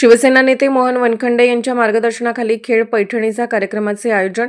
शिवसेना नेते मोहन वनखंडे यांच्या मार्गदर्शनाखाली खेळ पैठणीचा कार्यक्रमाचे आयोजन.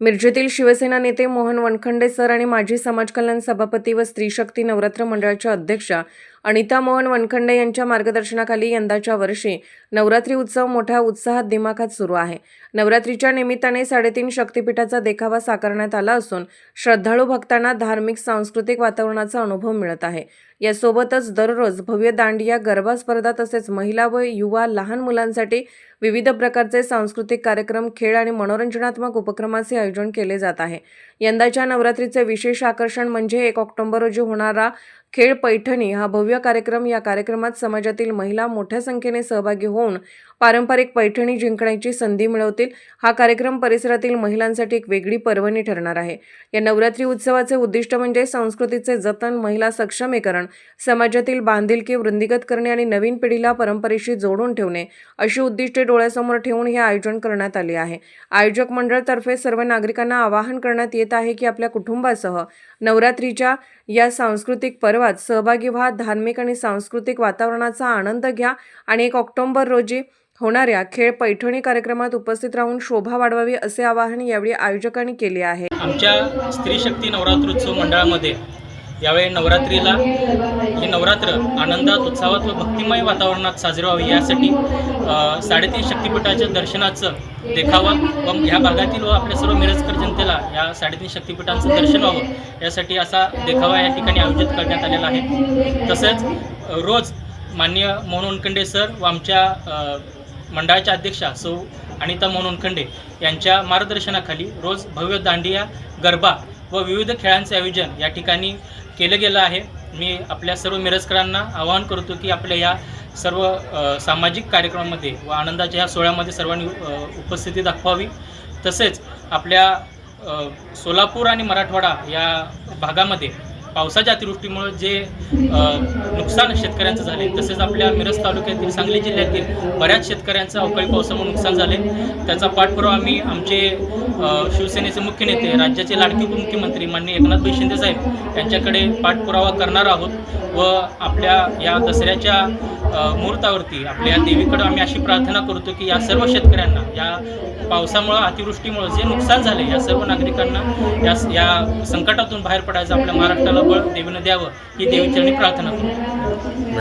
मिरजेतील शिवसेना नेते मोहन वनखंडे सर आणि माजी समाज कल्याण सभापती व स्त्रीशक्ती नवरात्र मंडळाच्या अध्यक्षा अनिता मोहन वनखंडे यांच्या मार्गदर्शनाखाली यंदाच्या वर्षी नवरात्री उत्सव मोठ्या उत्साहात दिमाखात सुरू आहे. नवरात्रीच्या निमित्ताने साडेतीन शक्तिपीठाचा देखावा साकारण्यात आला असून श्रद्धाळू भक्तांना धार्मिक सांस्कृतिक वातावरणाचा अनुभव मिळत आहे. यासोबतच दररोज भव्य दांडिया गरबा स्पर्धा तसेच महिला व युवा लहान मुलांसाठी विविध प्रकारचे सांस्कृतिक कार्यक्रम खेळ आणि मनोरंजनात्मक उपक्रमाचे आयोजन केले जात आहे. यंदाच्या नवरात्रीचे विशेष आकर्षण म्हणजे एक ऑक्टोबर रोजी होणारा खेळ पैठणी हा भव्य कार्यक्रम या कार्यक्रमात समाजातील महिला मोठ्या संख्येने सहभागी होऊन पारंपरिक पैठणी जिंकण्याची संधी मिळवतील. हा कार्यक्रम परिसरातील महिलांसाठी एक वेगळी पर्वणी ठरणार आहे. या नवरात्री उत्सवाचे उद्दिष्ट म्हणजे संस्कृतीचे जतन महिला सक्षमीकरण समाजातील बांधिलकी वृंदिगत करणे आणि नवीन पिढीला परंपरेशी जोडून ठेवणे अशी उद्दिष्टे डोळ्यासमोर ठेवून हे आयोजन करण्यात आले आहे. आयोजक मंडळतर्फे सर्व नागरिकांना आवाहन करण्यात येत आहे की आपल्या कुटुंबासह नवरात्रीच्या या सांस्कृतिक पर्वात सहभागी व्हा धार्मिक आणि सांस्कृतिक वातावरणाचा आनंद घ्या आणि एक ऑक्टोबर रोजी होणाऱ्या खेळ पैठणी कार्यक्रमात उपस्थित राहून शोभा वाढवावी असे आवाहन यावेळी आयोजकांनी केले आहे. आमच्या स्त्री शक्ती नवरात्रोत्सव मंडळामध्ये यावेळी नवरात्रीला ही नवरात्र आनंदात उत्साहात व भक्तिमय वातावरणात साजरी व्हावी यासाठी साडेतीन शक्तिपीठाच्या दर्शनाचं देखावा व ह्या भागातील व आपल्या सर्व मिरजकर जनतेला या साडेतीन शक्तिपीठांचं दर्शन व्हावं यासाठी असा देखावा या ठिकाणी आयोजित करण्यात आलेला आहे. तसेच रोज माननीय मोहन उनखंडे सर व आमच्या मंडळाच्या अध्यक्षा सौ अनिता मोहन उनखंडे यांच्या मार्गदर्शनाखाली रोज भव्य दांडिया गरबा व विविध खेळांचे आयोजन या ठिकाणी केलं गेलं आहे. मी आपल्या सर्व मिरजकरांना आवाहन करतो की आपल्या या सर्व सामाजिक कार्यक्रमामध्ये व आनंदाच्या ह्या सोहळ्यामध्ये सर्वांनी उपस्थिती दाखवावी. तसेच आपल्या सोलापूर आणि मराठवाडा या भागामध्ये पावसाच्या अतिवृष्टीमुळे जे नुकसान शेतकऱ्यांचं झाले तसेच आपल्या मिरज तालुक्यातील सांगली जिल्ह्यातील बऱ्याच शेतकऱ्यांचं अवकाळी पावसामुळे नुकसान झाले. त्याचा पाठपुरावा आम्ही आमचे शिवसेनेचे मुख्य नेते राज्याचे लाडके उपमुख्यमंत्री माननीय एकनाथभाई शिंदे साहेब यांच्याकडे पाठपुरावा करणार आहोत व आपल्या या दसऱ्याच्या मुहूर्तावरती आपल्या या देवीकडं आम्ही अशी प्रार्थना करतो की या सर्व शेतकऱ्यांना या पावसामुळं अतिवृष्टीमुळं जे नुकसान झाले या सर्व नागरिकांना या या संकटातून बाहेर पडायचं आपल्या महाराष्ट्राला बळ देवीनं द्यावं ही देवीचरणी प्रार्थना करू.